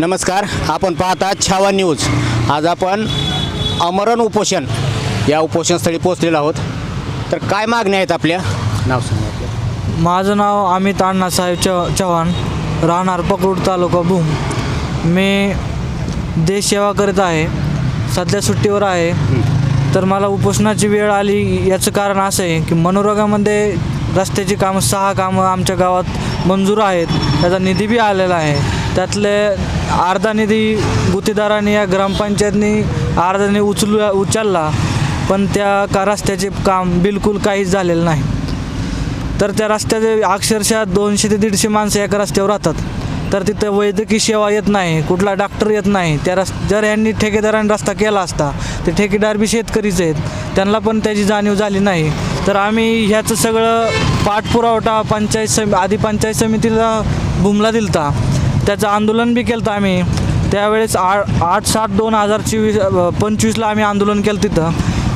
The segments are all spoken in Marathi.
नमस्कार आपण पाहतात छावा न्यूज. आज आपण अमरण उपोषण या उपोषणस्थळी पोहोचलेलो आहोत. तर काय मागण्या आहेत आपल्या? नाव सांगा आपलं. माझं नाव अमित अण्णासाहेब चव चव्हाण राहणार पकडूर तालुका भूम. मी देशसेवा करत आहे सध्या सुट्टीवर आहे. तर मला उपोषणाची वेळ आली याचं कारण असं आहे की मनोरोगामध्ये रस्त्याची कामं सहा कामं आमच्या गावात मंजूर आहेत. त्याचा निधी बी आलेला आहे. त्यातले अर्धा निधी गुत्तेदारांनी या ग्रामपंचायतनी अर्धा निधी उचलू उचलला पण त्या का रस्त्याचे काम बिलकुल काहीच झालेलं नाही. तर त्या रस्त्याचे अक्षरशः दोनशे ते दीडशे माणसं एका रस्त्यावर राहतात. तर तिथं वैद्यकीय सेवा येत नाही कुठला डॉक्टर येत नाही. त्या रस् जर यांनी ठेकेदारांनी रस्ता केला असता ते ठेकेदार बी शेतकरीच आहेत. त्यांना पण त्याची जाणीव झाली नाही. तर आम्ही ह्याचं सगळं पाठपुरावठा पंचायत समि आधी पंचायत समितीला भूमला दिलता. त्याचं आंदोलन बी केलं आम्ही. त्यावेळेस आ आठ सात दोन हजार चोवीस पंचवीसला आम्ही आंदोलन केलं तिथं.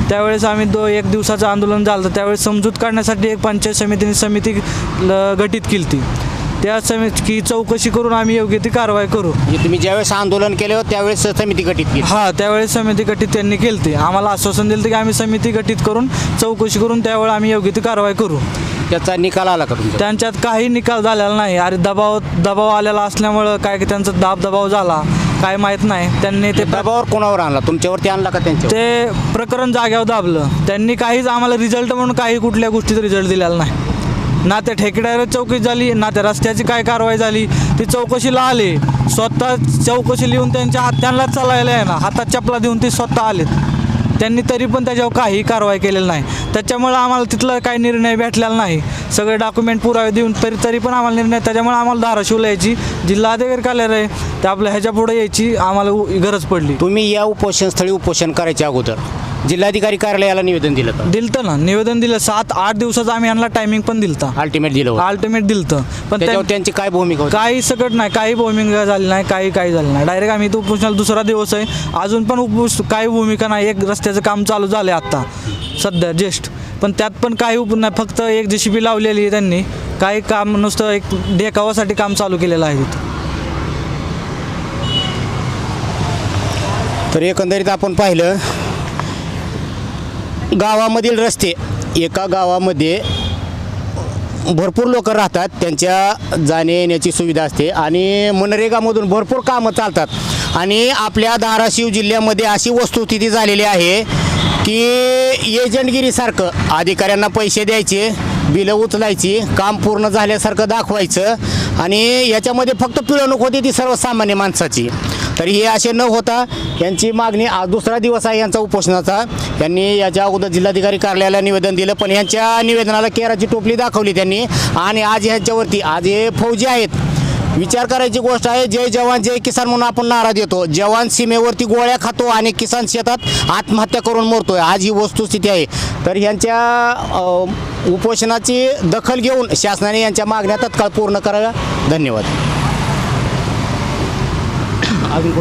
त्यावेळेस आम्ही दो एक दिवसाचं आंदोलन झालं. होतं त्यावेळेस समजूत काढण्यासाठी एक पंचायत समितीने समिती ल- गठीत केली ती त्या समिती चौकशी करून आम्ही योग्य ती कारवाई करू. म्हणजे तुम्ही ज्यावेळेस आंदोलन केलं होतं त्यावेळेस समिती गठीत केली. हा त्यावेळेस समिती गठीत त्यांनी केली ती आम्हाला आश्वासन दिलं की आम्ही समिती गठीत करून चौकशी करून त्यावेळी आम्ही योग्य ती कारवाई करू. त्याचा निकाल आला का तुमचा त्यांच्यात काही निकाल झालेला नाही. अरे दबाव दबाव आलेला असल्यामुळं काय की त्यांचा दाब दबाव झाला. काय माहीत नाही. त्यांनी ते दबावर कोणावर आणला? तुमच्यावरती आणला का त्यांच्यावर? ते प्रकरण जाग्यावर दाबलं. त्यांनी काहीच आम्हाला रिझल्ट म्हणून काही कुठल्या गोष्टीचा रिझल्ट दिलेला नाही. ना त्या ठेकेदार चौकशी झाली ना त्या रस्त्याची काय कारवाई झाली ती चौकशीला आले स्वतः चौकशी लिहून त्यांच्या हात चालायला आहे ना हातात चपला देऊन ते स्वतः आलेत. त्यांनी तरी पण त्याच्यावर काही कारवाई केलेली नाही. त्याच्यामुळं आम्हाला तिथला काही निर्णय भेटलेला नाही. सगळे डॉक्युमेंट पुरावे देऊन तरी तरी पण आम्हाला निर्णय त्याच्यामुळे आम्हाला धाराशिवला यायची. जिल्हाधिकारी कार्यालय आहे ते आपल्या ह्याच्या पुढे यायची आम्हाला उ- गरज पडली. तुम्ही या उपोषणस्थळी उपोषण करायच्या अगोदर. जिल्हाधिकारी कार्यालयाला निवेदन दिलं का दिलतं ना. निवेदन दिलं. सात आठ दिवसाचं आम्ही यांना टायमिंग पण दिलता. अल्टिमेट दिलं होतं. अल्टिमेट दिलतं. पण त्याच्यावर त्या- त्यांची काय भूमिका होती? काही सकट नाही. काही भूमिका झाली नाही काही काही झालं नाही. डायरेक्ट आम्ही इथं उपोषणाला दुसरा दिवस आहे. अजून पण उपोष काही भूमिका नाही. एक रस्त्याचं काम चालू झालं आहे आत्ता. सध्या जेस्ट पण त्यात पण काही उप नाही. फक्त एक जी सी बी लावलेली आहे त्यांनी. काही काम नुसतं एक देखावासाठी काम चालू केलेलं आहे तिथं तर एकंदरीत आपण पाहिलं गावामधील रस्ते एका गावामध्ये भरपूर लोक राहतात त्यांच्या जाणे येण्याची सुविधा असते आणि मनरेगामधून भरपूर कामं चालतात. आणि आपल्या धाराशिव जिल्ह्यामध्ये अशी वस्तुस्थिती झालेली आहे की एजंटगिरीसारखं अधिकाऱ्यांना पैसे द्यायचे बिलं उचलायची काम पूर्ण झाल्यासारखं दाखवायचं आणि याच्यामध्ये फक्त पिळवणूक होती ती सर्वसामान्य माणसाची. तर हे असे न होता यांची मागणी आज दुसरा दिवस आहे यांचा उपोषणाचा. यांनी याच्या अगोदर जिल्हाधिकारी कार्यालयाला निवेदन दिलं पण यांच्या निवेदनाला केराची टोपली दाखवली त्यांनी. आणि आज ह्यांच्यावरती आज हे फौजी आहेत. विचार करायची गोष्ट आहे जय जवान जय किसान म्हणून आपण नारा देतो. जवान सीमेवरती गोळ्या खातो आणि किसान शेतात आत्महत्या करून मरतोय. आज ही वस्तुस्थिती आहे. तर यांच्या उपोषणाची दखल घेऊन शासनाने यांच्या मागण्या तत्काळ पूर्ण कराव्या. धन्यवाद. अजून कोण-